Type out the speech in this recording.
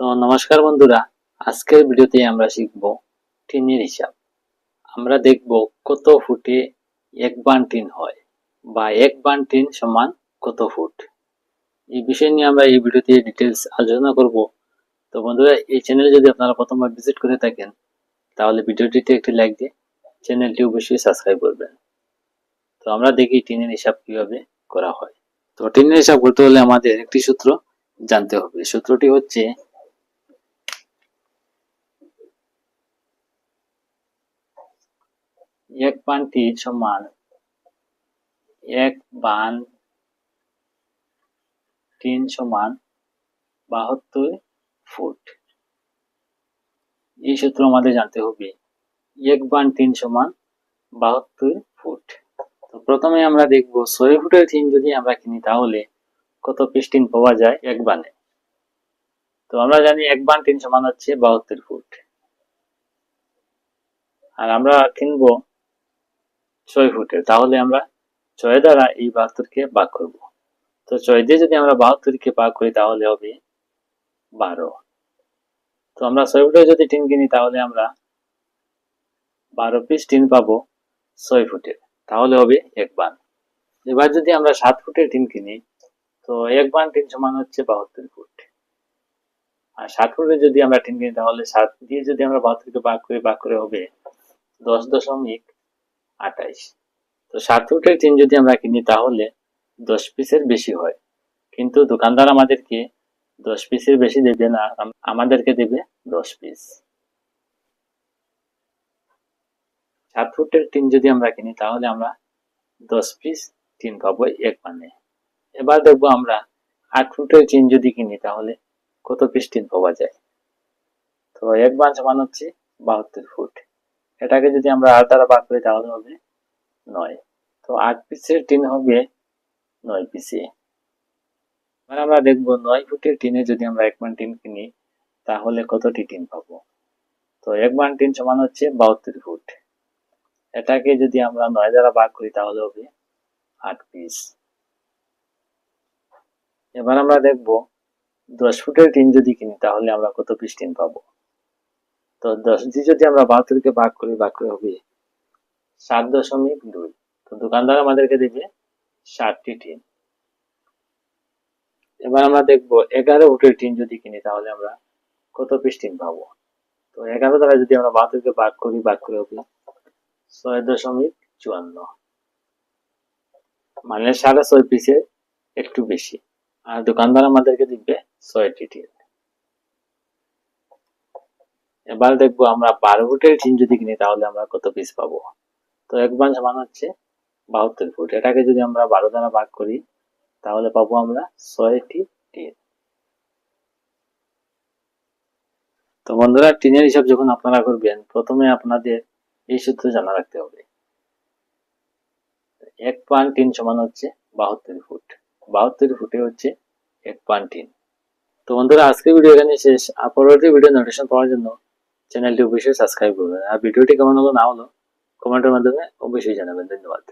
তো নমস্কার বন্ধুরা, আজকের ভিডিওতে আমরা শিখব টিনের হিসাব। আমরা দেখব কত ফুটে এক বান টিন হয় বা এক বান টিন সমান কত ফুট। এই বিষয় নিয়ে আমরা এই ভিডিওতে ডিটেলস আলোচনা করব। তো বন্ধুরা, এই চ্যানেলে যদি আপনারা প্রথমবার ভিজিট করে থাকেন, তাহলে ভিডিওটিতে একটি লাইক দিয়ে চ্যানেলটি অবশ্যই সাবস্ক্রাইব করবেন। তো আমরা দেখি টিনের হিসাব কীভাবে করা হয়। তো টিনের হিসাব করতে হলে আমাদের একটি সূত্র জানতে হবে। সূত্রটি হচ্ছে এক বানটি সমান এক বান তিন সমান বাহাত্তর ফুট। এই সূত্র আমাদের জানতে হবে। এক বান তিন সমান বাহাত্তর ফুট। তো প্রথমে আমরা দেখব ছয় ফুটের টিন যদি আমরা কিনি তাহলে কত পিস পাওয়া যায় এক বানে। তো আমরা জানি এক বান টিন সমান হচ্ছে বাহাত্তর ফুট। আর আমরা কিনবো ছয় ফুটের। তাহলে আমরা ছয় দ্বারা এই বাহাত্তরকে ভাগ করব। তো ছয় দিয়ে যদি আমরা বাহাত্তরকে ভাগ করি, তাহলে হবে বারো। তো আমরা ছয় ফুটের যদি টিন কিনি, তাহলে আমরা বারো পিস টিন পাবো ছয় ফুটের। তাহলে হবে এক বান। এবার যদি আমরা সাত ফুটের টিন কিনি, তো এক বান টিন সমান হচ্ছে বাহাত্তর ফুট। আর সাত ফুটের যদি আমরা টিন কিনি, তাহলে সাত দিয়ে যদি আমরা বাহাত্তরকে ভাগ করি, ভাগ করে হবে দশ দশমিক আঠাইশ। তো ফুটের টিন যদি আমরা কিনি তাহলে দশ পিসের বেশি হয়। কিন্তু দোকানদার আমাদেরকে দশ পিসের বেশি দেবে না আমাদেরকে দেবে দশ পিস। সাত ফুটের টিন যদি আমরা কিনি তাহলে আমরা দশ পিস টিন পাবো এক মানে। এবার দেখব আমরা আট ফুটের টিন যদি কিনি তাহলে কত পিস টিন পাওয়া যায়? তো এক বান সমান হচ্ছে বাহাত্তর ফুট। এটাকে যদি আমরা আট দ্বারা ভাগ করি তাহলে হবে নয়। তো আট পিসের টিন হবে নয় পিসে। এবার আমরা দেখব নয় ফুটের টিনে যদি আমরা এক মান টিন কিনি, তাহলে কতটি টিন পাবো? তো এক মান টিন সমান হচ্ছে বাহাত্তর ফুট। এটাকে যদি আমরা নয় দ্বারা ভাগ করি তাহলে হবে আট পিস। এবার আমরা দেখব দশ ফুটের টিন যদি কিনি, তাহলে আমরা কত পিস টিন পাবো? তো দশ দিয়ে যদি আমরা বাহাত্তরকে ভাগ করি, ভাগ করে হবে সাত দশমিক দুই। তো দোকানদার আমাদেরকে দেবে ষাটটি টিন। এবার আমরা দেখব এগারো ফুটের টিন যদি কিনি, তাহলে আমরা কত পিস টিন পাবো? তো এগারো দ্বারা যদি আমরা বাহাত্তরকে ভাগ করি, ভাগ করে হবে ছয় দশমিক চুয়ান্ন। মানে সাড়ে ছয় পিসের একটু বেশি। আর দোকানদার আমাদেরকে দিবে ছয়টি টিন। এবার দেখব আমরা বারো ফুটের টিন যদি কিনি, তাহলে আমরা কত পিস পাবো? তো এক বান সমান হচ্ছে বাহাত্তর ফুট এটাকে যদি আমরা বারো দ্বারা ভাগ করি, তাহলে পাবো আমরা ছয়টি টিন তো বন্ধুরা, টিনের হিসাব যখন আপনারা করবেন, প্রথমে আপনাদের এই সূত্র জানা রাখতে হবে। এক পান টিন সমান হচ্ছে বাহাত্তর ফুট বাহাত্তর ফুটে হচ্ছে এক পান টিন তো বন্ধুরা, আজকের ভিডিও এখানে শেষ। পরবর্তী ভিডিও নোটিফিকেশন পাওয়ার জন্য চ্যানেলটি অবশ্যই সাবস্ক্রাইব করবেন। আর ভিডিওটি কেমন হলো না হলো কমেন্টের মাধ্যমে অবশ্যই জানাবেন। ধন্যবাদ।